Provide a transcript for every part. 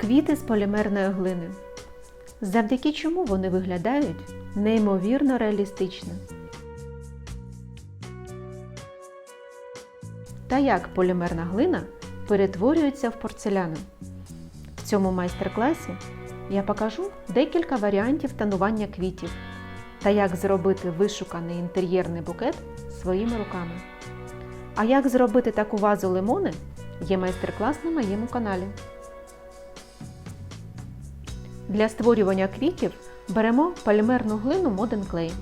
Квіти з полімерної глини. Завдяки чому вони виглядають неймовірно реалістично. Та як полімерна глина перетворюється в порцеляну. В цьому майстер-класі я покажу декілька варіантів тонування квітів та як зробити вишуканий інтер'єрний букет своїми руками. А як зробити таку вазу лимони є майстер-клас на моєму каналі. Для створювання квітів беремо полімерну глину Modern Clay.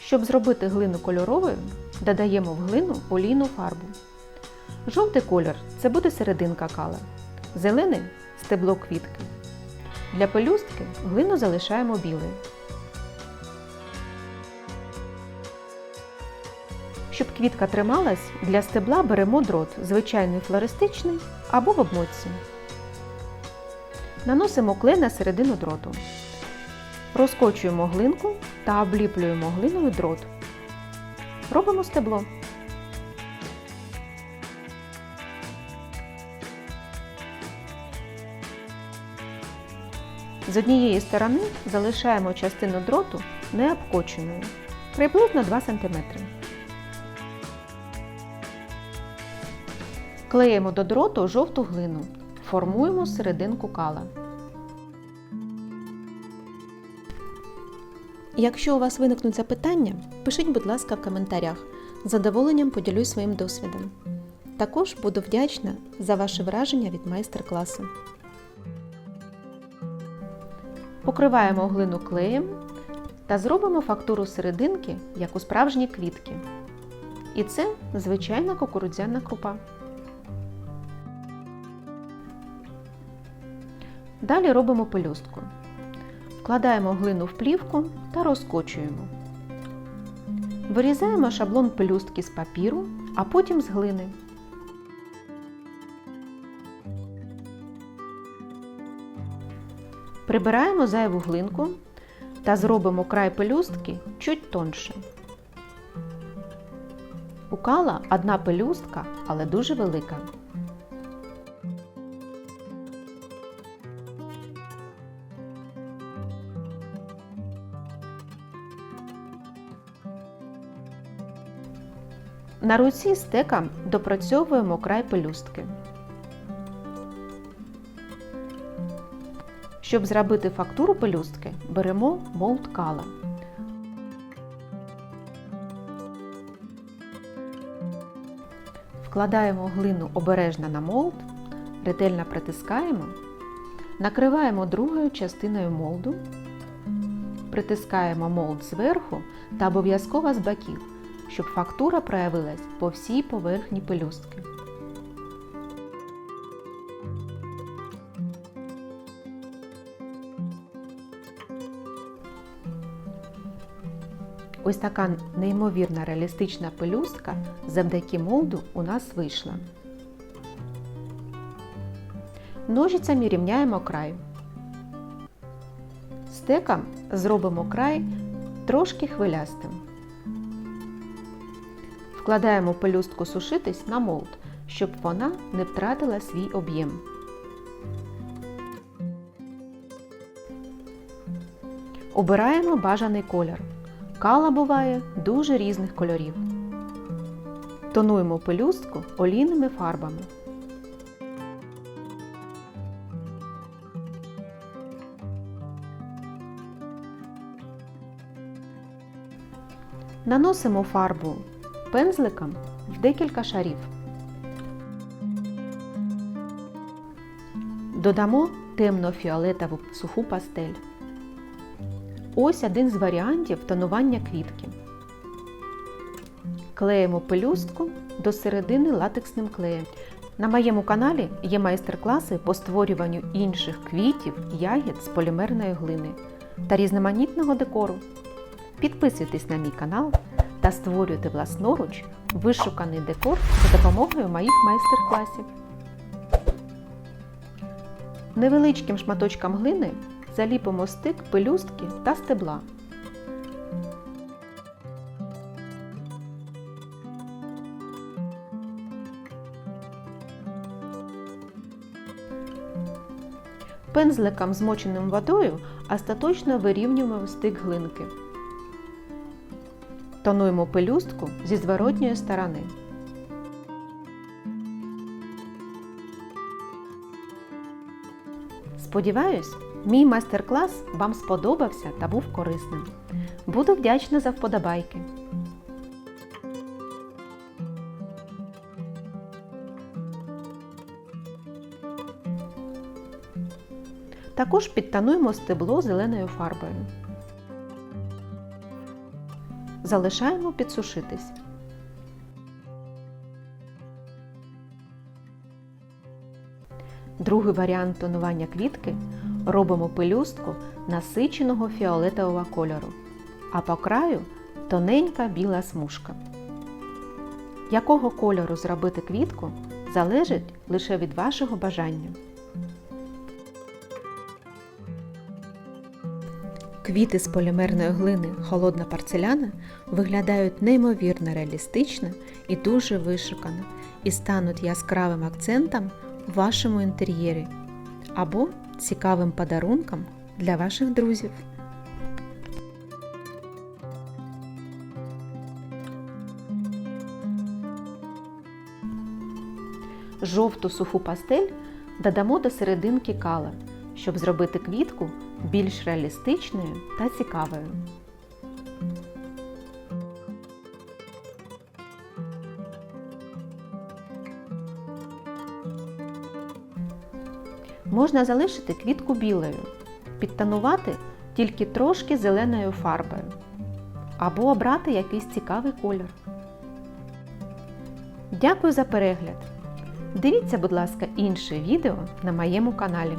Щоб зробити глину кольоровою, додаємо в глину олійну фарбу. Жовтий колір це буде серединка кала, зелений стебло квітки. Для пелюстки глину залишаємо білою. Щоб квітка трималась, для стебла беремо дрот, звичайний флористичний або в обмотці. Наносимо клей на середину дроту. Розкочуємо глинку та обліплюємо глиною дрот. Робимо стебло. З однієї сторони залишаємо частину дроту необкоченою, приблизно 2 см. Клеїмо до дроту жовту глину. Формуємо серединку кала. Якщо у вас виникнуть запитання, пишіть, будь ласка, в коментарях. З задоволенням поділюсь своїм досвідом. Також буду вдячна за ваші враження від майстер-класу. Покриваємо глину клеєм та зробимо фактуру серединки, як у справжні квітки. І це звичайна кукурудзяна крупа. Далі робимо пелюстку. Вкладаємо глину в плівку та розкочуємо. Вирізаємо шаблон пелюстки з папіру, а потім з глини. Прибираємо зайву глинку та зробимо край пелюстки чуть тонше. У кала одна пелюстка, але дуже велика. На руці стека допрацьовуємо край пелюстки. Щоб зробити фактуру пелюстки, беремо молд кала. Вкладаємо глину обережно на молд, ретельно притискаємо, накриваємо другою частиною молду, притискаємо молд зверху та обов'язково з боків, щоб фактура проявилась по всій поверхні пелюстки. Ось така неймовірна реалістична пелюстка завдяки молду у нас вийшла. Ножицями рівняємо край. Стеком зробимо край трошки хвилястим. Вкладаємо пелюстку сушитись на молд, щоб вона не втратила свій об'єм. Обираємо бажаний колір. Кала буває дуже різних кольорів. Тонуємо пелюстку олійними фарбами. Наносимо фарбу пензликом в декілька шарів. Додамо темно-фіолетову суху пастель. Ось один з варіантів тонування квітки. Клеїмо пелюстку до середини латексним клеєм. На моєму каналі є майстер-класи по створюванню інших квітів, ягід з полімерної глини та різноманітного декору. Підписуйтесь на мій канал та створюйте власноруч вишуканий декор за допомогою моїх майстер-класів. Невеличким шматочком глини заліпимо стик пелюстки та стебла. Пензликом, змоченим водою, остаточно вирівнюємо стик глинки. Тонуємо пелюстку зі зворотньої сторони. Сподіваюсь, мій майстер-клас вам сподобався та був корисним. Буду вдячна за вподобайки. Також підтонуємо стебло зеленою фарбою. Залишаємо підсушитись. Другий варіант тонування квітки робимо пелюстку насиченого фіолетового кольору, а по краю тоненька біла смужка. Якого кольору зробити квітку залежить лише від вашого бажання. Квіти з полімерної глини холодна порцеляна виглядають неймовірно реалістично і дуже вишукано і стануть яскравим акцентом у вашому інтер'єрі або цікавим подарунком для ваших друзів. Жовту суху пастель додамо до серединки кала, щоб зробити квітку більш реалістичною та цікавою. Можна залишити квітку білою, підтонувати тільки трошки зеленою фарбою або обрати якийсь цікавий колір. Дякую за перегляд! Дивіться, будь ласка, інше відео на моєму каналі.